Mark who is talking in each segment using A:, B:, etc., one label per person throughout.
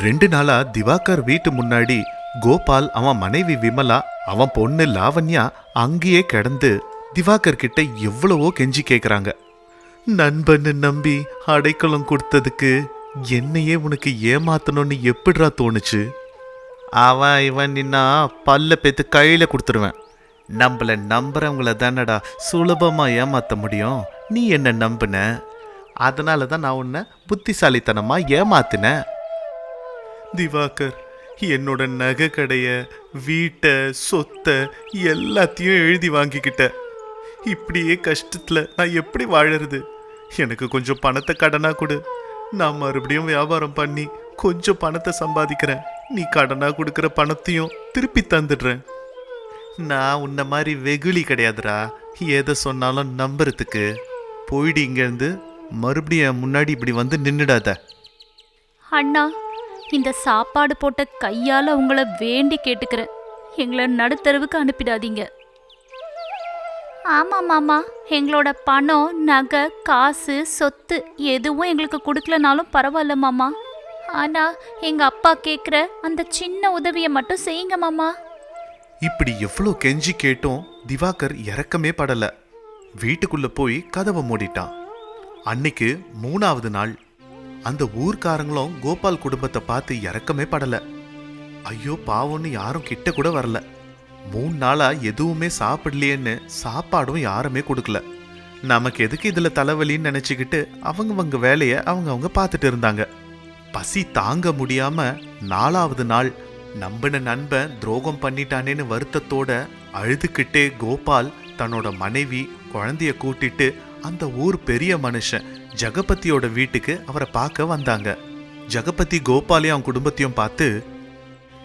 A: ரெண்டு நாளா திவாகர் வீட்டு முன்னாடி கோபால் அவன் மனைவி விமலா அவன் பொண்ணு லாவண்யா அங்கேயே கிடந்து திவாகர் கிட்ட எவ்வளவோ கெஞ்சி கேக்குறாங்க. நண்பன்னு நம்பி அடைக்கலம் கொடுத்ததுக்கு என்னையே உனக்கு ஏமாத்தணும்னு எப்படிடா தோணுச்சு? அவன் இவன் நின்னா பல்ல பேத்து கையில கொடுத்துருவேன். நம்மளை நம்புறவங்கள தானடா சுலபமா ஏமாத்த முடியும். நீ என்ன நம்புன? அதனால தான் நான் உன்னை புத்திசாலித்தனமா ஏமாத்தினேன். திவாகர் என்னோட நகை கடைய வீட்டை சொத்தை எல்லாத்தையும் எழுதி வாங்கிக்கிட்ட. இப்படியே கஷ்டத்தில் நான் எப்படி வாழறது? எனக்கு கொஞ்சம் பணத்தை கடனாக கொடு. நான் மறுபடியும் வியாபாரம் பண்ணி கொஞ்சம் பணத்தை சம்பாதிக்கிறேன். நீ கடனாக கொடுக்குற பணத்தையும் திருப்பி தந்துடுறேன். நான் உன்ன மாதிரி வெகுளி கிடையாதுடா. எதை சொன்னாலும் நம்புறதுக்கு. போயிடு இங்கேருந்து. மறுபடியும் என் முன்னாடி இப்படி வந்து நின்றுடாத
B: அண்ணா இந்த சாப்பாடு போட்ட கையால் உங்களை வேண்டி கேட்டுக்கிறேன். எங்களை நடுத்தருவுக்கு அனுப்பிடாதீங்க. ஆமாம் மாமா. எங்களோட பணம் நகை காசு சொத்து எதுவும் எங்களுக்கு கொடுக்கலனாலும் பரவாயில்ல மாமா. ஆனால் எங்கள் அப்பா கேட்குற அந்த சின்ன உதவியை மட்டும் செய்யுங்க மாமா.
A: இப்படி எவ்வளோ கெஞ்சி கேட்டும் திவாகர் இறக்கமே படல. வீட்டுக்குள்ள போய் கதவை மூடிட்டான். அன்னைக்கு மூணாவது நாள் அந்த ஊர்க்காரங்களும் கோபால் குடும்பத்தை பார்த்து இறக்கமே படல. ஐயோ பாவம்னு யாரும் கிட்ட கூட வரல. மூணு நாளா எதுவுமே சாப்பிடலையேன்னு சாப்பாடும் யாருமே கொடுக்கல. நமக்கு எதுக்கு இதுல தலைவலின்னு நினைச்சுக்கிட்டு அவங்கவங்க வேலையை அவங்க அவங்க பார்த்துட்டு இருந்தாங்க. பசி தாங்க முடியாம நாலாவது நாள் நம்பின நண்பன் துரோகம் பண்ணிட்டானேன்னு வருத்தத்தோட அழுதுகிட்டே கோபால் தன்னோட மனைவி குழந்தைய கூட்டிட்டு அந்த ஊர் பெரிய மனுஷன் ஜெகபதியோட வீட்டுக்கு அவரை பார்க்க வந்தாங்க. ஜெகபதி கோபாலையும் அவன் குடும்பத்தையும் பார்த்து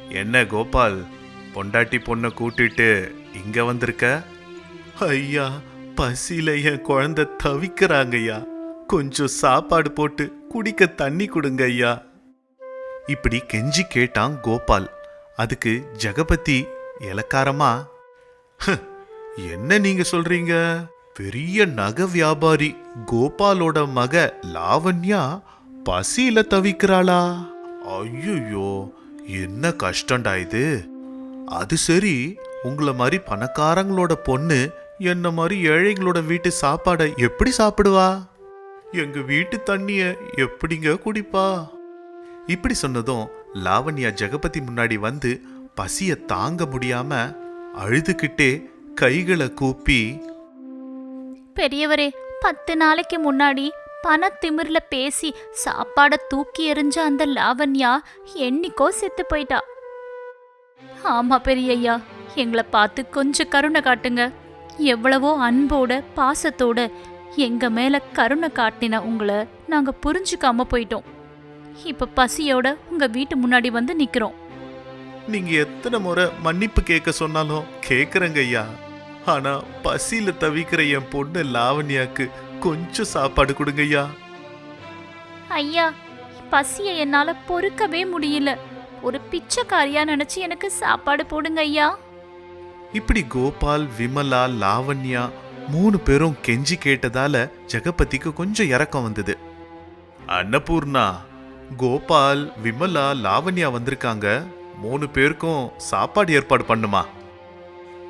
A: என்ன கோபால் பொண்டாட்டி பொண்ணை கூட்டிட்டு இங்க வந்திருக்க? ஐயா பசியில என் குழந்தை தவிக்கிறாங்க ஐயா கொஞ்சம் சாப்பாடு போட்டு குடிக்க தண்ணி கொடுங்க ஐயா இப்படி கெஞ்சி கேட்டான் கோபால். அதுக்கு ஜெகபதி இலக்காரமா என்ன நீங்க சொல்றீங்க? பெரிய நகை வியாபாரி கோபாலோட மக லாவண்யா பசியில தவிக்கிறாளா? ஐயோ என்ன கஷ்டம்டா இது. அது சரி உங்களை மாதிரி பணக்காரங்களோட பொண்ணு என்ன மாதிரி ஏழைங்களோட வீட்டு சாப்பாடை எப்படி சாப்பிடுவா? எங்க வீட்டு தண்ணிய எப்படிங்க குடிப்பா? இப்படி சொன்னதும் லாவண்யா ஜெகபதி முன்னாடி வந்து பசிய தாங்க முடியாம அழுதுகிட்டே கைகளை கூப்பி
B: பெரியவரே பத்து நாளைக்கு முன்னாடி பணத்திமிர்ல பேசி சாப்பாடை தூக்கி எறிஞ்ச அந்த லாவண்யா என்னைக்கோ செத்து போயிட்டா. ஆமா பெரியய்யா எங்களை பார்த்து கொஞ்சம் கருணை காட்டுங்க. எவ்வளவோ அன்போட பாசத்தோட எங்க மேல கருணை காட்டின உங்களை நாங்க புரிஞ்சுக்காம போயிட்டோம். இப்ப பசியோட உங்க வீட்டு முன்னாடி வந்து நிக்கிறோம்.
A: நீங்க எத்தனை முறை மன்னிப்பு கேட்க சொன்னாலும் கேக்குறங்க ஐயா. ஆனா பசியில தவிக்கிற என் பொண்ணு லாவண்யாக்கு கொஞ்சம் சாப்பாடு கொடுங்க ஐயா
B: ஐயா பசியை என்னால பொறுக்கவே முடியல. ஒரு பிச்சைக்காரியா நினைச்சு எனக்கு சாப்பாடு போடுங்க ஐயா
A: இப்படி கோபால் விமலா லாவண்யா மூணு பேரும் கெஞ்சி கேட்டதால ஜெகபதிக்கு கொஞ்சம் இறக்கம் வந்தது. அன்னபூர்ணா கோபால் விமலா லாவண்யா வந்திருக்காங்க. மூணு பேருக்கும் சாப்பாடு ஏற்பாடு பண்ணுமா?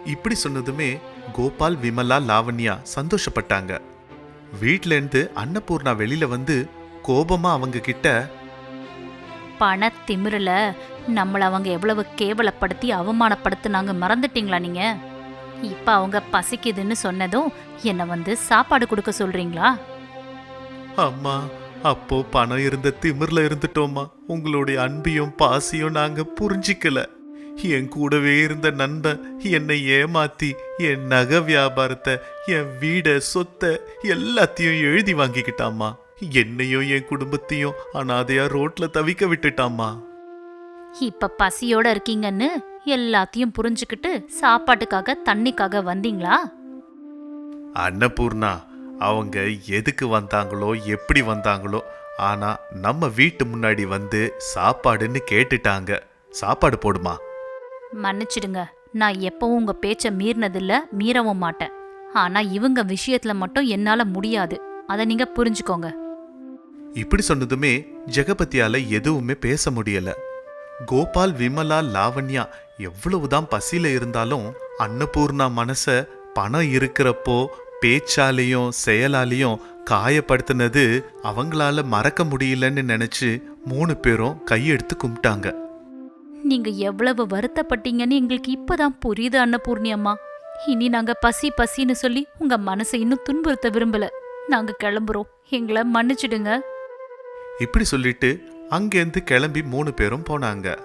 A: இப்படி சொன்னதுமே கோபால் விமலா லாவண்யா சந்தோஷப்பட்டாங்க. வீட்ல இருந்து அன்னபூர்ணா வெளியில வந்து கோபமா அவங்க கிட்ட
B: பணத்திமிரல நம்மள அவங்க எவ்வளவு கேவலப்படுத்தி அவமானப்படுத்தினாங்க மறந்துட்டீங்களா நீங்க? இப்ப அவங்க பசிக்குதுன்னு சொன்னதும் என்ன வந்து சாப்பாடு கொடுக்க சொல்றீங்களா?
A: அம்மா அப்போ பணம் இருந்த திமிர்ல இருந்துட்டோம்மா. உங்களுடைய அன்பையும் பாசியும் நாங்க புரிஞ்சிக்கல. என் கூடவே இருந்த நண்பன் என்னை ஏமாத்தி என் நகை வியாபாரத்தை என் வீட சொத்தை எல்லாத்தையும் எழுதி வாங்கிக்கிட்டாம்மா. என்னையும் என் குடும்பத்தையும் அனாதையா ரோட்ல தவிக்க விட்டுட்டாம்மா.
B: இப்ப பசியோட இருக்கீங்கன்னு எல்லாத்தையும் புரிஞ்சுக்கிட்டு சாப்பாட்டுக்காக தண்ணிக்காக வந்தீங்களா?
A: அன்னபூர்ணா அவங்க எதுக்கு வந்தாங்களோ எப்படி வந்தாங்களோ ஆனா நம்ம வீட்டு முன்னாடி வந்து சாப்பாடுன்னு கேட்டுட்டாங்க. சாப்பாடு போடுமா?
B: மன்னிச்சிடுங்க. நான் எப்பவும் உங்க பேச்சை மீறினதில்ல மீறவும் மாட்டேன். ஆனா இவங்க விஷயத்துல மட்டும் என்னால முடியாது. அதை நீங்க புரிஞ்சுக்கோங்க.
A: இப்படி சொன்னதுமே ஜெகபதியால எதுவுமே பேச முடியல. கோபால் விமலா லாவண்யா எவ்வளவுதான் பசியில இருந்தாலும் அன்னபூர்ணா மனச பணம் இருக்கிறப்போ பேச்சாலையும் செயலாலையும் காயப்படுத்தினது அவங்களால மறக்க முடியலன்னு நினைச்சு மூணு பேரும் கையெடுத்து கும்பிட்டாங்க.
B: நீங்க எவ்வளவு வருத்தப்பட்டீங்கன்னு எங்களுக்கு இப்பதான் புரியுது அன்னபூர்ணி அம்மா. இனி நாங்க பசி பசின்னு சொல்லி உங்க மனசை இன்னும் துன்புறுத்த விரும்பல. நாங்க கிளம்புறோம். எங்களை மன்னிச்சிடுங்க.
A: இப்படி சொல்லிட்டு அங்கேருந்து கிளம்பி மூணு பேரும் போனாங்க.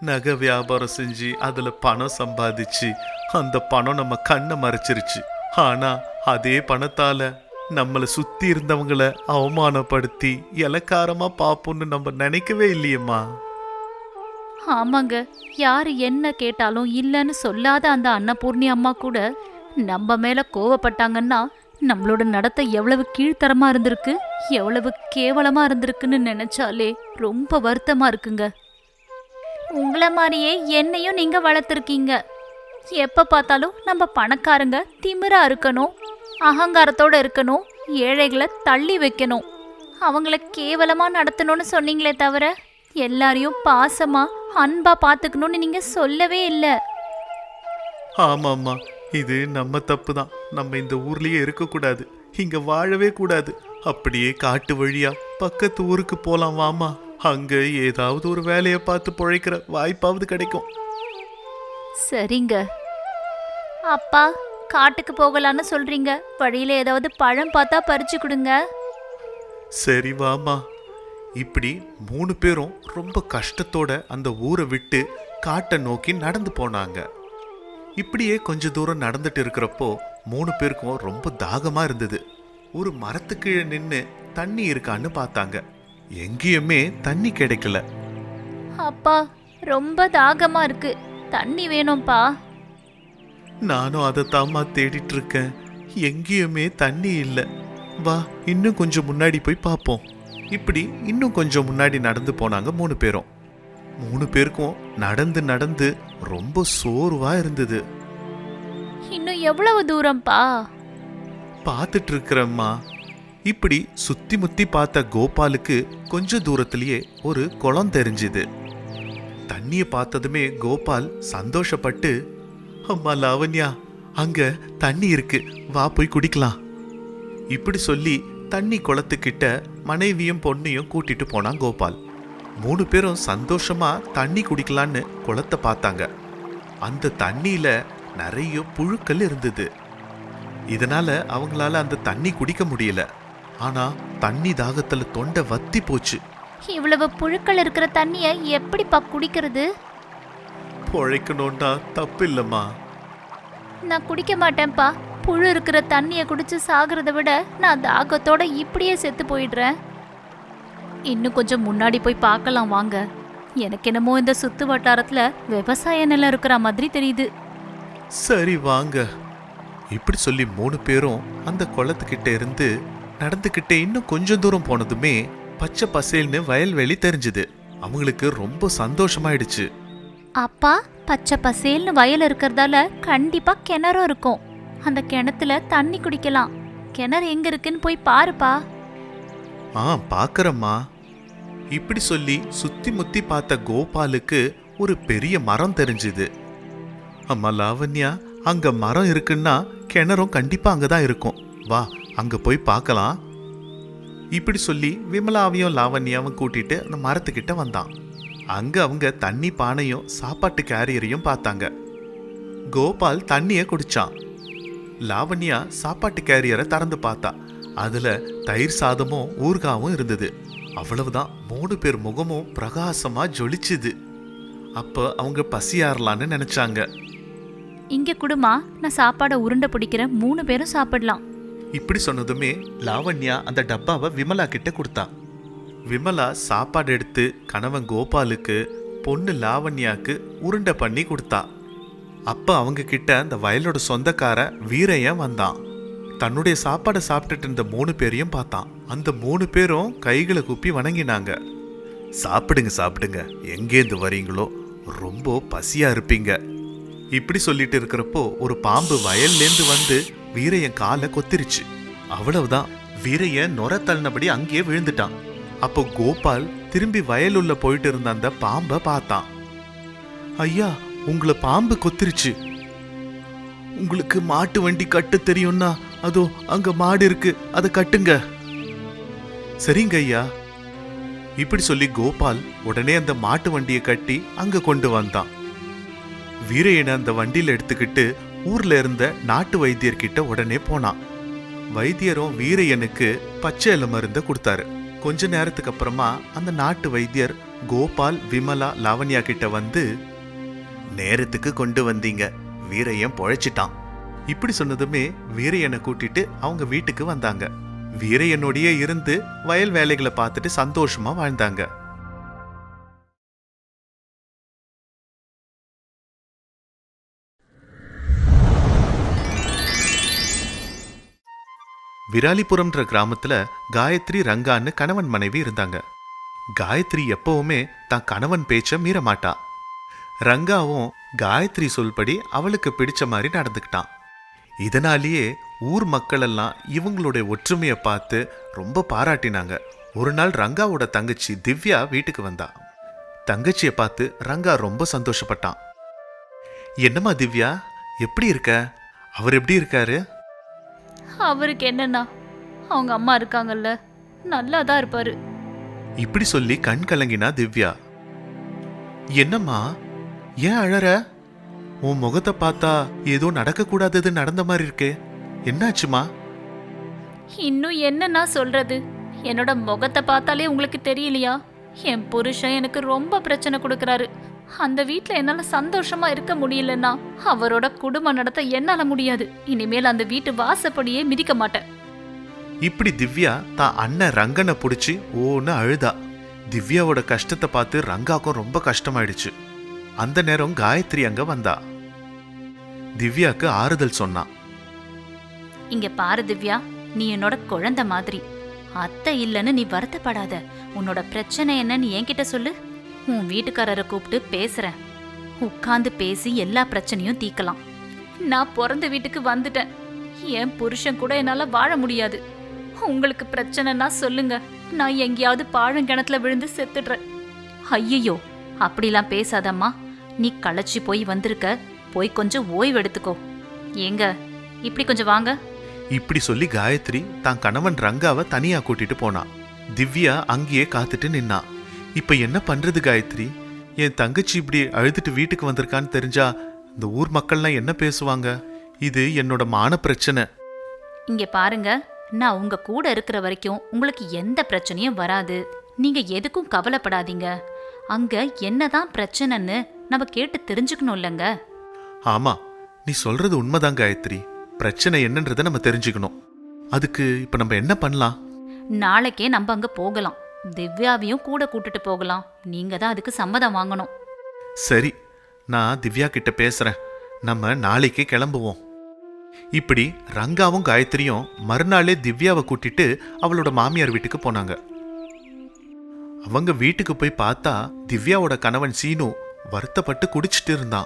A: நகை வியாபாரம் செஞ்சு அதுல பணம் சம்பாதிச்சு அந்த பணம் நம்ம கண்ணை மறைச்சிருச்சு. ஆனா அதே பணத்தால நம்மளை சுத்தி இருந்தவங்கள அவமானப்படுத்தி இலக்காரமா பார்ப்போம்னு நம்ம நினைக்கவே இல்லையேம்மா.
B: ஆமாங்க. யார் என்ன கேட்டாலும் இல்லைன்னு சொல்லாத அந்த அன்னபூர்ணி அம்மா கூட நம்ம மேலே கோவப்பட்டாங்கன்னா நம்மளோட நடத்தை எவ்வளவு கீழ்த்தரமாக இருந்திருக்கு எவ்வளவு கேவலமாக இருந்திருக்குன்னு நினச்சாலே ரொம்ப வருத்தமாக இருக்குங்க. உங்களை மாதிரியே என்னையும் நீங்கள் வளர்த்துருக்கீங்க. எப்போ பார்த்தாலும் நம்ம பணக்காரங்க திமிராக இருக்கணும் அகங்காரத்தோட இருக்கணும் ஏழைகளை தள்ளி வைக்கணும். அவங்கள கேவலமாக நடத்தணும்னு சொன்னீங்களே தவிர எல்லாரையும் பாசமாக அன்பா பாத்துக்கணும்னு நீங்க சொல்லவே இல்லை.
A: ஆமாம்மா இது நம்ம தப்பு தான் நம்ம இந்த ஊர்லயே இருக்கக்கூடாது. இங்க வாழவே கூடாது. அப்படியே காட்டு வழியா பக்கத்து ஊருக்கு போலாம் வாமா அங்க ஏதாவது ஒரு வேலையை பார்த்து பொழைக்கிற வாய்ப்பாவது கிடைக்கும்.
B: சரிங்க. அப்பா காட்டுக்கு போகலான்னு சொல்றீங்க. வழியில ஏதாவது பழம் பார்த்தா பறிச்சு கொடுங்க.
A: சரி வாமா இப்படி மூணு பேரும் ரொம்ப கஷ்டத்தோட அந்த ஊரை விட்டு காட்டை நோக்கி நடந்து போனாங்க. இப்படியே கொஞ்ச தூரம் நடந்துட்டு இருக்கிறப்போ மூணு பேருக்கும் ரொம்ப தாகமா இருந்தது. ஒரு மரத்துக்கீழே நின்று தண்ணி இருக்கான்னு பார்த்தாங்க. எங்கேயுமே தண்ணி கிடைக்கல.
B: அப்பா ரொம்ப தாகமா இருக்கு. தண்ணி வேணும்ப்பா
A: நானும் அதை தாம்மா தேடிட்டு இருக்கேன். எங்கேயுமே தண்ணி இல்லை. வா இன்னும் கொஞ்சம் முன்னாடி போய் பார்ப்போம். இப்படி இன்னும் கொஞ்சம் முன்னாடி நடந்து போனாங்க மூணு பேரும். மூணு பேருக்கும் நடந்து நடந்து ரொம்ப சோர்வா இருந்தது.
B: இன்னும் எவ்வளவு தூரம்ப்பா
A: பார்த்துட்டு இருக்கிறம்மா இப்படி சுத்தி முத்தி பார்த்த கோபாலுக்கு கொஞ்ச தூரத்திலேயே ஒரு குளம் தெரிஞ்சுது. தண்ணிய பார்த்ததுமே கோபால் சந்தோஷப்பட்டு அம்மா லாவண்யா அங்க தண்ணி இருக்கு. வா போய் குடிக்கலாம். இப்படி சொல்லி தண்ணி குளத்துக்கிட்ட மனைவியும் பொண்ணையும் கூட்டிட்டு போனான் கோபால். மூணு பேரும் சந்தோஷமா தண்ணி குடிக்கலான்னு குளத்தை பார்த்தாங்க. அந்த தண்ணியில நிறைய புழுக்கள் இருந்தது. இதனால அவங்களால அந்த தண்ணி குடிக்க முடியல. ஆனா தண்ணி தாகத்துல தொண்டை வத்தி போச்சு.
B: இவ்வளவு புழுக்கள் இருக்கிற தண்ணிய எப்படிப்பா குடிக்கிறது?
A: பொழைக்கணும்னா தப்பு இல்லம்மா
B: நான் குடிக்க மாட்டேன்ப்பா. புழு இருக்கிற தண்ணிய குடிச்சு சாகிறத விட நான் தாகத்தோட இப்படியே செத்து போயிடுறேன். இன்னும் கொஞ்சம் முன்னாடி போய் பார்க்கலாம் வாங்க. எனக்கு என்னமோ இந்த சுத்து வட்டாரத்துல விவசாய நிலம் இருக்கிற மாதிரி தெரியுது.
A: சரி வாங்க. இப்படி சொல்லி மூணு பேரும் அந்த குளத்துக்கிட்ட இருந்து நடந்துக்கிட்டே இன்னும் கொஞ்சம் தூரம் போனதுமே பச்சை பசேல்னு வயல்வெளி தெரிஞ்சுது. அவங்களுக்கு ரொம்ப சந்தோஷமாயிடுச்சு.
B: அப்பா பச்சை பசேல்னு வயல் இருக்கிறதால கண்டிப்பா கிணறும் இருக்கும். அந்த கிணத்துல தண்ணி குடிக்கலாம். கிணறு எங்க இருக்குன்னு போய் பாருப்பா.
A: ஆ பாக்கறம்மா. இப்படி சொல்லி சுத்தி முத்தி பார்த்த கோபாலுக்கு ஒரு பெரிய மரம் தெரிஞ்சுது. அம்மா லாவண்யா அங்க மரம் இருக்குன்னா கிணறும் கண்டிப்பா அங்கதான் இருக்கும். வா அங்க போய் பார்க்கலாம். இப்படி சொல்லி விமலாவையும் லாவண்யாவும் கூட்டிட்டு அந்த மரத்துக்கிட்ட வந்தான். அங்க அவங்க தண்ணி பானையும் சாப்பாட்டு கேரியரையும் பார்த்தாங்க. கோபால் தண்ணிய குடிச்சான். லாவண்யா சாப்பாட்டு கேரியரை திறந்து பார்த்தா. அதுல தயிர் சாதமும் ஊறுகாவும் இருந்தது. அவ்வளவுதான். மூணு பேர் முகமும் பிரகாசமா ஜொலிச்சுது. அப்ப அவங்க பசியாறலான்னு நினைச்சாங்க.
B: இங்க குடுமா நான் சாப்பாடை உருண்டை பிடிக்கிறேன் மூணு பேரும் சாப்பிடலாம்.
A: இப்படி சொன்னதுமே லாவண்யா அந்த டப்பாவை விமலா கிட்ட கொடுத்தா. விமலா சாப்பாடு எடுத்து கணவன் கோபாலுக்கு பொண்ணு லாவண்யாக்கு உருண்டை பண்ணி கொடுத்தா. அப்போ அவங்க கிட்ட அந்த வயலோட சொந்தக்கார வீரையன் வந்தான். தன்னுடைய சாப்பாடை சாப்பிட்டுட்டு இருந்த மூணு பேரையும் பார்த்தான். அந்த மூணு பேரும் கைகளை குப்பி வணங்கினாங்க. சாப்பிடுங்க சாப்பிடுங்க. எங்கேருந்து வரீங்களோ? ரொம்ப பசியா இருப்பீங்க. இப்படி சொல்லிட்டு இருக்கிறப்போ ஒரு பாம்பு வயல்லேருந்து வந்து வீரையன் காலை கொத்திருச்சு. அவ்வளவுதான். வீரையன் நொர தள்ளினபடி அங்கேயே விழுந்துட்டான். அப்போ கோபால் திரும்பி வயலுள்ள போயிட்டு இருந்த அந்த பாம்பை பார்த்தான். ஐயா உங்களை பாம்பு கொத்திருச்சு. உங்களுக்கு மாட்டு வண்டி கட்டு தெரியும்னா அதோ அங்க மாடு இருக்கு அதை கட்டுங்க. சரிங்க ஐயா. இப்படி சொல்லி கோபால் உடனே அந்த மாட்டு வண்டியை கட்டி அங்க கொண்டு வந்தான். வீரையனை அந்த வண்டியில எடுத்துக்கிட்டு ஊர்ல இருந்த நாட்டு வைத்தியர்கிட்ட உடனே போனான். வைத்தியரும் வீரையனுக்கு பச்சை இலை மருந்த கொடுத்தாரு. கொஞ்ச நேரத்துக்கு அப்புறமா அந்த நாட்டு வைத்தியர் கோபால் விமலா லாவண்யா கிட்ட வந்து நேரத்துக்கு கொண்டு வந்தீங்க. வீரையன் பொழைச்சிட்டான். இப்படி சொன்னதுமே வீரையனை கூட்டிட்டு அவங்க வீட்டுக்கு வந்தாங்க. வீரையனுடைய இருந்து வயல் வேலைகளை பார்த்துட்டு சந்தோஷமா வாழ்ந்தாங்க. விராலிபுரம்ன்ற கிராமத்துல காயத்ரி ரங்கான்னு கணவன் மனைவி இருந்தாங்க. காயத்ரி எப்பவுமே தான் கணவன் பேச்ச மீற மாட்டா ரங்காவும் காயத்ரி சொல்படி அவளுக்கு பிடிச்ச மாதிரி நடந்துக்கிட்டான். இதனாலேயே ஊர் மக்கள் எல்லாம் இவங்களுடைய ஒற்றுமையை பார்த்து ரொம்ப பாராட்டினாங்க. ஒரு நாள் ரங்காவோட தங்கச்சி திவ்யா வீட்டுக்கு வந்தா. தங்கச்சியை பார்த்து ரங்கா ரொம்ப சந்தோஷப்பட்டான். என்னம்மா திவ்யா எப்படி இருக்க? அவர் எப்படி இருக்காரு?
B: அவருக்கு என்னன்னா அவங்க அம்மா இருக்காங்கல்ல நல்லா தான் இருப்பாரு.
A: இப்படி சொல்லி கண் கலங்கினா திவ்யா. என்னம்மா ஏன் அழற? உன் முகத்தை பார்த்தா ஏதோ நடக்க கூடாதது நடந்த மாதிரி இருக்கே. என்னாச்சுமா?
B: இன்னும் என்னன்னா சொல்றது? என்னோட முகத்தை பார்த்தாலே உங்களுக்கு தெரியலையா? என் புருஷன் எனக்கு ரொம்ப பிரச்சனை கொடுக்கறாரு. அந்த வீட்ல என்னால சந்தோஷமா இருக்க முடியலன்னா அவரோட குடும்பம் நடத்த என்னால முடியாது. இனிமேல் அந்த வீட்டு வாசப்படியே மிதிக்க மாட்டேன்.
A: இப்படி திவ்யா தான் அண்ணன் ரங்கனை பிடிச்சி ஓன்னு அழுதா. திவ்யாவோட கஷ்டத்தை பார்த்து ரங்காக்கும் ரொம்ப கஷ்டமாயிடுச்சு. அந்த நேரம் காயத்ரி அங்க வந்தா. திவ்யாக்கு ஆறுதல் சொன்னான்
B: இங்க பாரு திவ்யா நீ என்னோட குழந்தை மாதிரி. அத்தை இல்லைன்னு நீ வருத்தப்படாத. உன்னோட பிரச்சனை என்னன்னு என்கிட்ட சொல்லு. உன் வீட்டுக்காரரை கூப்பிட்டு பேசுறேன். உட்கார்ந்து பேசி எல்லா பிரச்சனையும் தீக்கலாம் நான் பிறந்த வீட்டுக்கு வந்துட்டேன். என் புருஷன் கூட என்னால வாழ முடியாது. உங்களுக்கு பிரச்சனைனா சொல்லுங்க. நான் எங்கேயாவது பாழங்கிணத்துல விழுந்து செத்துடுறேன். ஐயையோ அப்படிலாம் பேசாதம்மா. நீ களைச்சி போய் வந்திருக்க போய் கொஞ்சம் ஓய்வு எடுத்துக்கோ. ஏங்க இப்படி கொஞ்சம் வாங்க.
A: இப்படி சொல்லி காயத்ரி தான் கணவன் ரங்காவை தனியா கூட்டிட்டு போனா. திவ்யா அங்கேயே காத்துட்டு நின்னா. இப்ப என்ன பண்றது காயத்ரி? என் தங்கச்சி இப்படி அழுதுட்டு வீட்டுக்கு வந்திருக்கான்னு தெரிஞ்சா இந்த ஊர் மக்கள்லாம் என்ன பேசுவாங்க? இது என்னோட மான பிரச்சனை.
B: இங்க பாருங்க நான் உங்க கூட இருக்கிற வரைக்கும் உங்களுக்கு எந்த பிரச்சனையும் வராது. நீங்க எதுக்கும் கவலைப்படாதீங்க. அங்க என்னதான் பிரச்சனைன்னு நம்ம கேட்டு தெரிஞ்சுக்கணும் இல்லைங்க.
A: ஆமா நீ சொல்றது உண்மைதான் காயத்ரி. பிரச்சனை என்னன்றதை நம்ம தெரிஞ்சுக்கணும். அதுக்கு இப்ப நம்ம என்ன பண்ணலாம்?
B: நாளைக்கே நம்ம அங்க போகலாம். திவ்யாவையும் கூட கூட்டிட்டு போகலாம். நீங்க தான் அதுக்கு சம்மதம் வாங்கணும்.
A: சரி நான் திவ்யா கிட்ட பேசுறேன். நம்ம நாளைக்கு கிளம்புவோம். இப்படி ரங்காவும் காயத்ரியும் மறுநாளே திவ்யாவை கூட்டிட்டு அவளோட மாமியார் வீட்டுக்கு போனாங்க. அவங்க வீட்டுக்கு போய் பார்த்தா திவ்யாவோட கணவன் சீனு வருத்தப்பட்டு குடிச்சிட்டு இருந்தான்.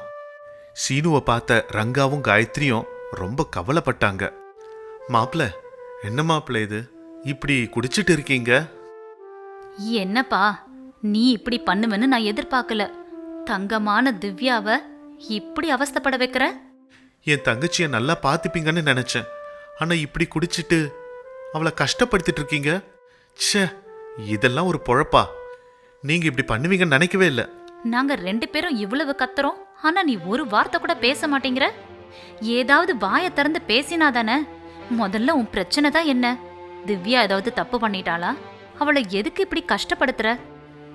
A: சீனுவை பார்த்த ரங்காவும் காயத்ரியும் ரொம்ப கவலைப்பட்டாங்க. மாப்பிள என்ன மாப்பிள இது? இப்படி குடிச்சிட்டு இருக்கீங்க?
B: என்னப்பா நீ இப்படி பண்ணுவேன்னு நான் எதிர்பார்க்கல. தங்கமான திவ்யாவை இப்படி அவஸ்தைப்பட வைக்கிற?
A: என் தங்கச்சியை நல்லா பார்த்துப்பீங்கன்னு நினைச்சேன். ஆனா இப்படி குடிச்சிட்டு அவளை கஷ்டப்படுத்திட்டு இருக்கீங்க? ச்சே இதெல்லாம் ஒரு பொழப்பா. நீங்க இப்படி பண்ணுவீங்கன்னு நினைக்கவே இல்லை.
B: நாங்க ரெண்டு பேரும் இவ்வளவு கத்துறோம் ஆனா நீ ஒரு வார்த்தை கூட பேச மாட்டேங்கிற? ஏதாவது வாயை திறந்து பேசினா தானே? முதல்ல உன் பிரச்சனை தான் என்ன? திவ்யா ஏதாவது தப்பு பண்ணிட்டாளா? அவளை எதுக்கு இப்படி கஷ்டப்படுத்துற?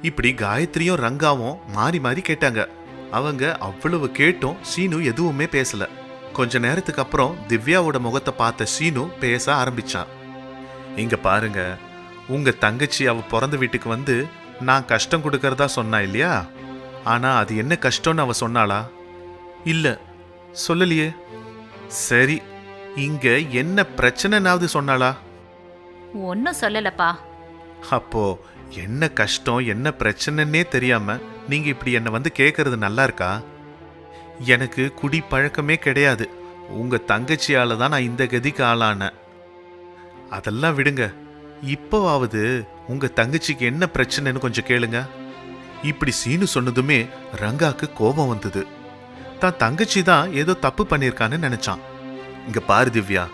A: இப்படி காயத்ரியும் ரங்காவும் மாறி மாறி கேட்டாங்க. அவங்க அவ்வளவு கேட்டும் சீனு எதுவுமே பேசல. கொஞ்ச நேரத்துக்கு அப்புறம் திவ்யாவோட முகத்தை பார்த்த சீனு பேச ஆரம்பிச்சான். இங்க பாருங்க உங்க தங்கச்சி அவ பிறந்த வீட்டுக்கு வந்து நான் கஷ்டம் கொடுக்கறதா சொன்னா இல்லையா? ஆனா அது என்ன கஷ்டம்னு அவ சொன்னாளா? இல்ல சொல்லலையே. சரி இங்க என்ன பிரச்சனைனாவது சொன்னாளா?
B: ஒன்னும் சொல்லலப்பா.
A: அப்போ என்ன கஷ்டம் என்ன பிரச்சனைன்னே தெரியாம நீங்க இப்படி என்ன வந்து கேக்குறது நல்லா இருக்கா? எனக்கு குடி பழக்கமே கிடையாது. உங்க தங்கச்சியால தான் நான் இந்த கதிக்கு ஆளானேன் அதெல்லாம் விடுங்க. இப்போவாவது உங்க தங்கச்சிக்கு என்ன பிரச்சனைன்னு கொஞ்சம் கேளுங்க. இப்படி சீனு சொன்னதுமே ரங்காக்கு கோபம் வந்தது. தான் தங்கச்சி தான் ஏதோ தப்பு பண்ணியிருக்கான்னு நினைச்சான். இங்க பாரு திவ்யா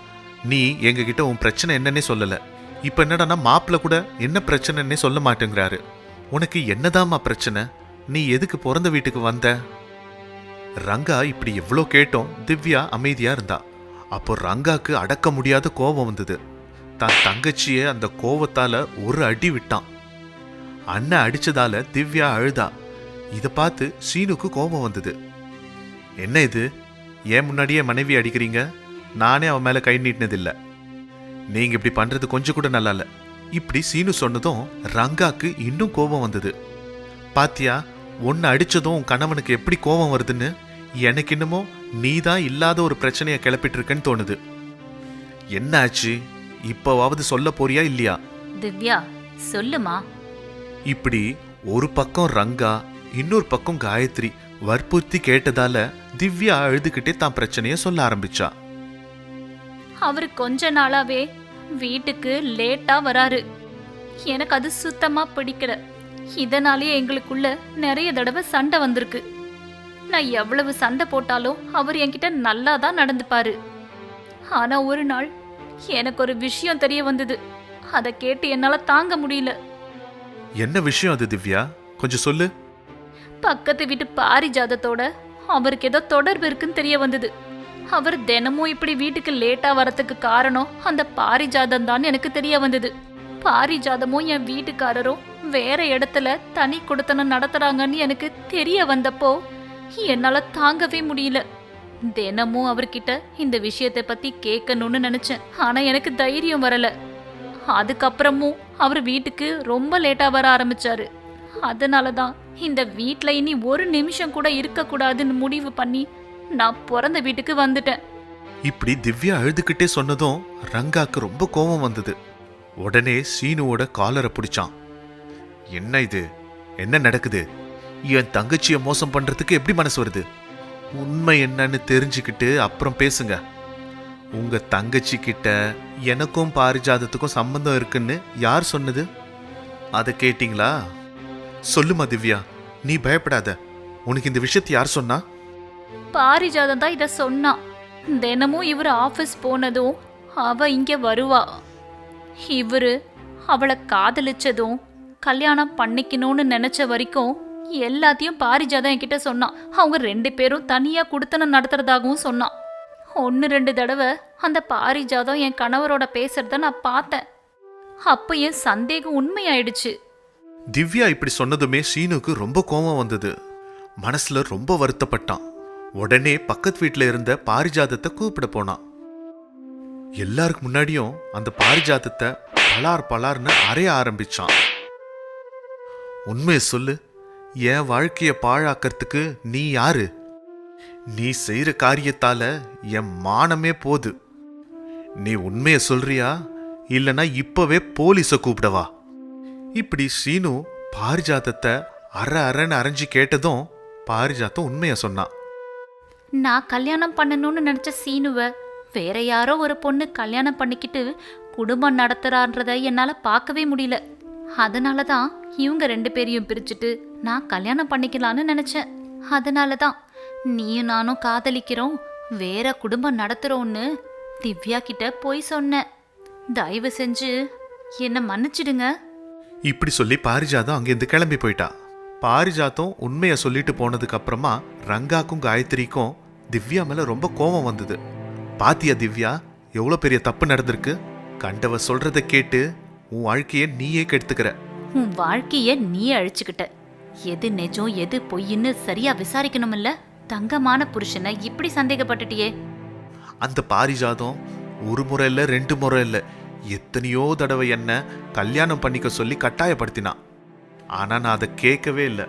A: நீ எங்ககிட்ட உன் பிரச்சனை என்னன்னே சொல்லல. இப்ப என்னடான்னா மாப்பிள்ள கூட என்ன பிரச்சனைன்னே சொல்ல மாட்டேங்கிறாரு. உனக்கு என்னதாம்மா பிரச்சனை? நீ எதுக்கு பிறந்த வீட்டுக்கு வந்த? ரங்கா இப்படி எவ்வளோ கேட்டோம் திவ்யா அமைதியா இருந்தா. அப்போ ரங்காக்கு அடக்க முடியாத கோபம் வந்தது. தான் தங்கச்சியை அந்த கோவத்தால ஒரு அடி விட்டான். அண்ணன் அடிச்சதால திவ்யா அழுதா. இதை பார்த்து சீனுக்கு கோபம் வந்தது. என்ன இது? ஏன் முன்னாடியே மனைவி அடிக்கிறீங்க? நானே அவன் மேல கை நீட்டினதில்ல. நீங்க இப்படி பண்றது கொஞ்சம் கூட நல்லா இல்ல இப்படி சீனு சொன்னதும் ரங்காக்கு இன்னும் கோபம் வந்தது. பாத்தியா ஒன்று அடிச்சதும் உன் கணவனுக்கு எப்படி கோபம் வருதுன்னு? எனக்கு இன்னமோ நீ தான் இல்லாத ஒரு பிரச்சனையை கிளப்பிட்டு இருக்கேன்னு தோணுது. என்ன ஆச்சு இப்போவாவது சொல்ல போறியா இல்லையா?
B: திவ்யா சொல்லுமா?
A: இப்படி ஒரு பக்கம் ரங்கா இன்னொரு பக்கம் காயத்ரி வற்புறுத்தி கேட்டதால திவ்யா அழுதுகிட்டே தான் பிரச்சனைய சொல்ல ஆரம்பிச்சா.
B: அவர் கொஞ்ச நாளாவே வீட்டுக்கு லேட்டா வராரு. எனக்கு அது சுத்தமா பிடிக்கல. இதனாலேயே எங்களுக்குள்ள நிறைய தடவை சண்டை வந்திருக்கு. நான் எவ்வளவு சண்டை போட்டாலும் அவர் என்கிட்ட நல்லா தான் நடந்துப்பாரு. ஆனா ஒரு நாள் எனக்கு ஒரு விஷயம் தெரிய வந்தது. அதை கேட்டு என்னால தாங்க முடியல.
A: என்ன விஷயம் அது திவ்யா? கொஞ்சம் சொல்லு.
B: பக்கத்து வீட்டு பாரிஜாதத்தோட அவருக்கு ஏதோ தொடர்பு இருக்குன்னு தெரிய வந்தது. அவர் தினமும் இப்படி வீட்டுக்கு லேட்டா வரதுக்கு காரணம் அந்த பாரிஜாதம் தான் எனக்கு தெரிய வந்தது. பாரிஜாதமும் என் வீட்டுக்காரரும் வேற இடத்துல தனி கொடுத்தனம் நடத்துறாங்கன்னு எனக்கு தெரிய வந்தப்போ என்னால தாங்கவே முடியல. தினமும் அவர்கிட்ட இந்த விஷயத்தை பத்தி கேட்கணும்னு நினைச்சேன். ஆனா எனக்கு தைரியம் வரல. அதுக்கப்புறமும் அவர் வீட்டுக்கு ரொம்ப லேட்டாக வர ஆரம்பிச்சாரு. அதனால தான் இந்த வீட்டில் இனி ஒரு நிமிஷம் கூட இருக்கக்கூடாதுன்னு முடிவு பண்ணி நான் பிறந்த வீட்டுக்கு வந்துட்டேன்.
A: இப்படி திவ்யா அழுதுகிட்டே சொன்னதும் ரங்காக்கு ரொம்ப கோபம் வந்தது. உடனே சீனுவோட காலரை பிடிச்சான். என்ன இது? என்ன நடக்குது? என் தங்கச்சியை மோசம் பண்றதுக்கு எப்படி மனசு வருது? உண்மை என்னன்னு தெரிஞ்சுக்கிட்டு அப்புறம் பேசுங்க. உங்க தங்கச்சி கிட்ட எனக்கும் பாரிஜாதத்துக்கும் சம்பந்தம் இருக்குன்னு யார் சொன்னது? அதை கேட்டிங்களா? சொல்லுமா திவ்யா நீ பயப்படாத. உனக்கு இந்த விஷயத்தை யார் சொன்னா?
B: பாரிஜாதம் தான் இதை சொன்னான் தினமும் இவர் ஆஃபீஸ் போனதும் அவ இங்க வருவா. இவரு அவளை காதலிச்சதும் கல்யாணம் பண்ணிக்கணும்னு நினைச்ச வரைக்கும் எல்லாத்தையும் பாரிஜாதம் என்கிட்ட சொன்னான் அவங்க ரெண்டு பேரும் தனியா குடுத்தனம் நடத்துறதாகவும் சொன்னான் ஒன்று ரெண்டு தடவை அந்த பாரிஜாதம் என் கணவரோட பேசுறத நான் பார்த்தேன். அப்போ என் சந்தேகம் உண்மையாயிடுச்சு.
A: திவ்யா இப்படி சொன்னதுமே சீனுக்கு ரொம்ப கோபம் வந்தது. மனசுல ரொம்ப வருத்தப்பட்டான். உடனே பக்கத்து வீட்டில் இருந்த பாரிஜாதத்தை கூப்பிட போனான். எல்லாருக்கு முன்னாடியும் அந்த பாரிஜாதத்தை பலார் பலார்னு அறைய ஆரம்பிச்சான். உண்மையை சொல்லு என் வாழ்க்கையை பாழாக்கிறதுக்கு நீ யாரு? நீ செய்யற காரியத்தால என் மானமே போது. நீ உண்மையை சொல்றியா? இல்லனா இப்பவே போலீஸ கூப்பிடவா இப்படி சீனு பாரிஜாதத்தை அற அறன்னு அரைஞ்சு கேட்டதும் பாரிஜாத்தம் உண்மைய சொன்னான்
B: நான் கல்யாணம் பண்ணணும்னு நினைச்ச சீனுவ வேற யாரோ ஒரு பொண்ணு கல்யாணம் பண்ணிக்கிட்டு குடும்பம் நடத்துறான்றத என்னால பார்க்கவே முடியல. அதனால தான் இவங்க ரெண்டு பேரையும் பிரிச்சுட்டு நான் கல்யாணம் பண்ணிக்கலான்னு நினைச்சேன். அதனால தான் நீயும் நானும் காதலிக்கிறோம். வேற குடும்பம் நடத்துறோம்னு திவ்யா கிட்ட போய் சொன்னேன் தயவு செஞ்சு என்னை மன்னிச்சிடுங்க.
A: இப்படி சொல்லி பாரிஜாதம் அங்கேருந்து கிளம்பி போயிட்டா. பாரிஜாத்தம் உண்மைய சொல்லிட்டு போனதுக்கு அப்புறமா ரங்காக்கும் காயத்ரிக்கும் திவ்யா மேல ரொம்ப கோபம் வந்தது. பாத்தியா திவ்யா எவ்வளோ பெரிய தப்பு நடந்திருக்கு? கண்டவ சொல்றத கேட்டு உன் வாழ்க்கைய நீயே கெடுத்துக்கிற.
B: உன் வாழ்க்கைய நீ அழிச்சுக்கிட்ட. எது நிஜம் எது பொய்ன்னு சரியா விசாரிக்கணுமில்ல? தங்கமான புருஷனை இப்படி சந்தேகப்பட்டுட்டியே.
A: அந்த பாரிஜாதம் ஒரு முறை இல்ல ரெண்டு முறை இல்ல. எத்தனையோ தடவை என்ன கல்யாணம் பண்ணிக்க சொல்லி கட்டாயப்படுத்தினான் ஆனா நான் அதை கேட்கவே இல்லை.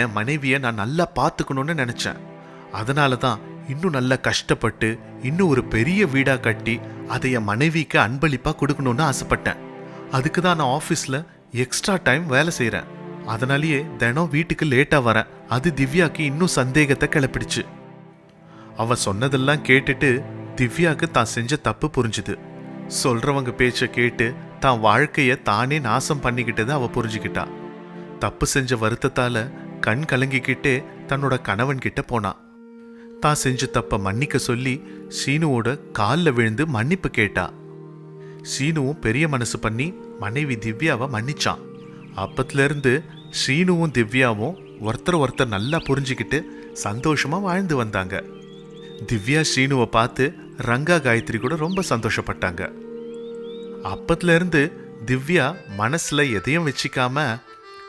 A: என் மனைவியை நான் நல்லா பார்த்துக்கணும்னு நினைச்சேன். அதனால தான் இன்னும் நல்லா கஷ்டப்பட்டு இன்னும் ஒரு பெரிய வீடா கட்டி அதை என் மனைவிக்கு அன்பளிப்பா கொடுக்கணும்னு ஆசைப்பட்டேன். அதுக்கு தான் நான் ஆஃபீஸில் எக்ஸ்ட்ரா டைம் வேலை செய்கிறேன் அதனாலேயே தினம் வீட்டுக்கு லேட்டாக வரேன் அது திவ்யாக்கு இன்னும் சந்தேகத்தை கிளப்பிடுச்சு. அவ சொன்னதெல்லாம் கேட்டுட்டு திவ்யாக்கு தான் செஞ்ச தப்பு புரிஞ்சுது. சொல்றவங்க பேச்ச கேட்டு தான் வாழ்க்கைய தானே நாசம் பண்ணிக்கிட்டதை அவ புரிஞ்சுக்கிட்டா. தப்பு செஞ்ச வருத்தத்தால கண் கலங்கிக்கிட்டே தன்னோட கணவன் கிட்ட போனா. தான் செஞ்ச தப்ப மன்னிக்க சொல்லி சீனுவோட காலில் விழுந்து மன்னிப்பு கேட்டா. சீனுவும் பெரிய மனசு பண்ணி மனைவி திவ்யாவை மன்னிச்சான். அப்பத்துல இருந்து திவ்யாவும் ஒருத்தர் ஒருத்தர் நல்லா புரிஞ்சுக்கிட்டு சந்தோஷமாக வாழ்ந்து வந்தாங்க. திவ்யா ஷீனுவை பார்த்து ரங்கா காயத்ரி கூட ரொம்ப சந்தோஷப்பட்டாங்க. அப்பத்துல இருந்து திவ்யா மனசில் எதையும் வச்சுக்காம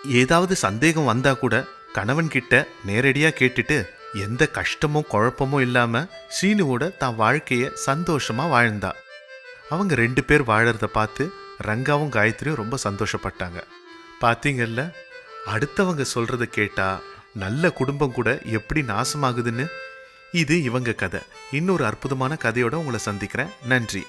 A: ஏதாவது சந்தேகம் வந்தால் கூட கணவன்கிட்ட நேரடியாக கேட்டுட்டு எந்த கஷ்டமும் குழப்பமும் இல்லாமல் ஸ்ரீனுவோட தான் வாழ்க்கையை சந்தோஷமாக வாழ்ந்தா. அவங்க ரெண்டு பேர் வாழறத பார்த்து ரங்காவும் காயத்ரியும் ரொம்ப சந்தோஷப்பட்டாங்க. பார்த்தீங்கல்ல அடுத்தவங்க சொல்கிறத கேட்டா நல்ல குடும்பம் கூட எப்படி நாசமாகுதுன்னு? இது இவங்க கதை. இன்னொரு அற்புதமான கதையோட உங்களை சந்திக்கிறேன். நன்றி.